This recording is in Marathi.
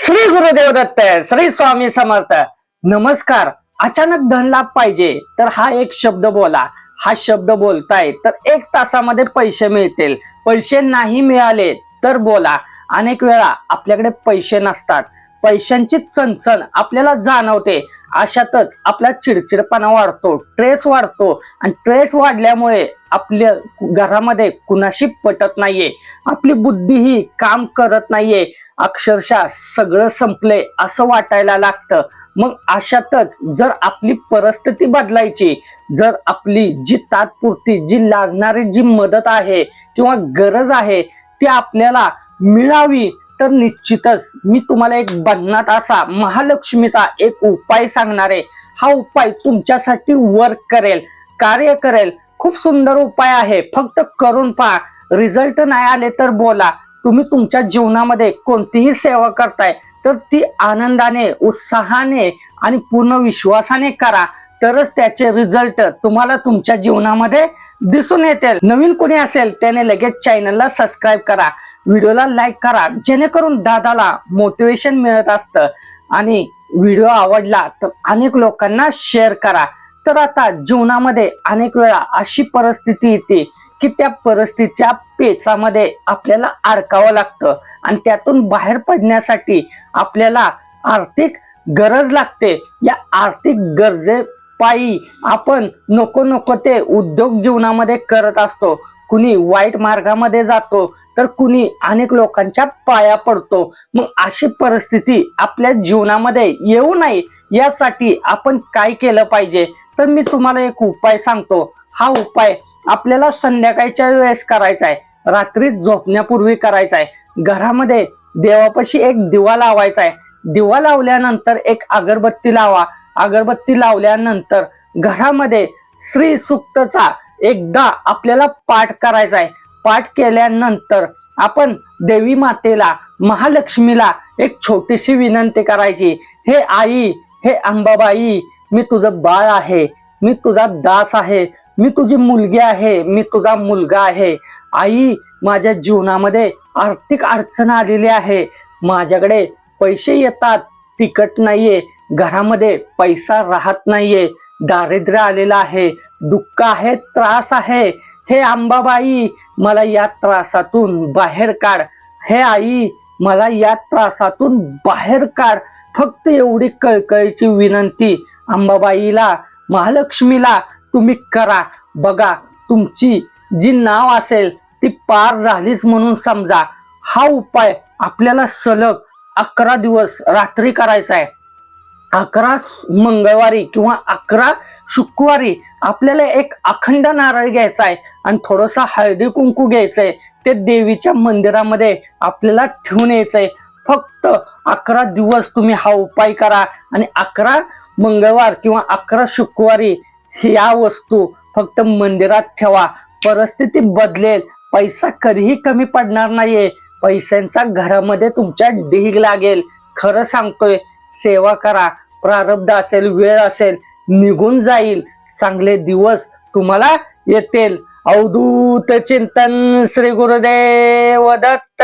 श्री गुरुदेव दत्त श्री स्वामी समर्थ. नमस्कार. अचानक धन लाभ पाहिजे तर हा एक शब्द बोला. हा शब्द बोलताय तर एक तासामध्ये पैसे मिळतील. पैसे नाही मिळाले तर बोला. अनेक वेळा आपल्याकडे पैसे नसतात. पैशांची चणचण आपल्याला जाणवते. अशातच आपला चिडचिडपणा वाढतो ट्रेस वाढतो. आणि ट्रेस वाढल्यामुळे आपल्या घरामध्ये कुणाशी पटत नाहीये. आपली बुद्धी ही काम करत नाहीये. अक्षरशः सगळं संपले असं वाटायला लागतं. मग अशातच जर आपली परिस्थिती बदलायची जर आपली जी तात्पुरती जी लागणारी जी मदत आहे किंवा गरज आहे ती आपल्याला मिळावी तर निश्चितच मी तुम्हाला एक भन्नाट असा महालक्ष्मीचा एक उपाय सांगणार आहे. हा उपाय तुमच्यासाठी वर्क करेल कार्य करेल. खूप सुंदर उपाय आहे. फक्त करून पहा. रिझल्ट नाही आले तर बोला. तुम्ही तुमच्या जीवनामध्ये कोणतीही सेवा करताय तर ती आनंदाने उत्साहाने आणि पूर्ण विश्वासाने करा. तरच त्याचे रिझल्ट तुम्हाला तुमच्या जीवनामध्ये दिसून येतील. नवीन कोणी असेल त्याने लगेच चॅनलला सबस्क्राईब करा. व्हिडिओला लाईक करा जेणेकरून दादाला मोटिवेशन मिळत असतं. आणि व्हिडिओ आवडला तर अनेक लोकांना शेअर करा. तर आता जीवनामध्ये अनेक वेळा अशी परिस्थिती येते की त्या परिस्थितीच्या पेचामध्ये आपल्याला अडकावं लागतं आणि त्यातून बाहेर पडण्यासाठी आपल्याला आर्थिक गरज लागते. या आर्थिक गरजेपायी आपण नको नको ते उद्योग जीवनामध्ये करत असतो. कुणी वाईट मार्गामध्ये जातो तर कुणी अनेक लोकांच्या पाया पडतो. मग अशी परिस्थिती आपल्या जीवनामध्ये येऊ नये यासाठी आपण काय केलं पाहिजे? तर मी तुम्हाला एक उपाय सांगतो. हा उपाय आपल्याला संध्याकाळच्या वेळेस करायचा आहे. रात्री झोपण्यापूर्वी करायचा आहे. घरामध्ये देवापाशी एक दिवा लावायचा आहे. दिवा लावल्यानंतर एक अगरबत्ती लावा. अगरबत्ती लावल्यानंतर घरामध्ये श्री सुक्तचा एकदा आपल्याला पाठ करायचा आहे पाठ केल्यानंतर आपण देवी मातेला महालक्ष्मीला एक छोटीशी विनंती करायची. हे आई हे अंबाबाई मी तुझं बाळ आहे. मी तुझा दास आहे. मी तुझी मुलगी आहे. मी तुझा मुलगा आहे. आई माझ्या जीवनामध्ये आर्थिक अडचण आलेली आहे. माझ्याकडे पैसे येतात. तिकट नाहीये. घरामध्ये पैसा राहत नाहीये. दारिद्र्य आलेलं आहे दुःख आहे त्रास आहे. हे अंबाबाई मला या त्रासातून बाहेर काढ. हे आई मला या त्रासातून बाहेर काढ. फक्त एवढी कळकळीची विनंती अंबाबाईला महालक्ष्मीला तुम्ही करा. बघा तुमची जी नाव असेल ती पार झालीच म्हणून समजा. हा उपाय आपल्याला सलग अकरा दिवस रात्री करायचा आहे. अकरा मंगळवारी किंवा अकरा शुक्रवारी आपल्याला एक अखंड नारळ घ्यायचा आहे आणि थोडंसं हळदी कुंकू घ्यायचंय. ते देवीच्या मंदिरामध्ये आपल्याला ठेवून यायचंय. फक्त अकरा दिवस तुम्ही हा उपाय करा आणि अकरा मंगळवार किंवा अकरा शुक्रवारी या वस्तू फक्त मंदिरात ठेवा. परिस्थिती बदलेल. पैसा कधीही कमी पडणार नाहीये. पैशांचा घरामध्ये तुमच्या ढीग लागेल. खरं सांगतोय सेवा करा. प्रारब्ध असेल वेळ असेल निघून जाईल. चांगले दिवस तुम्हाला येतील. अवधूत चिंतन श्री गुरुदेव दत्त.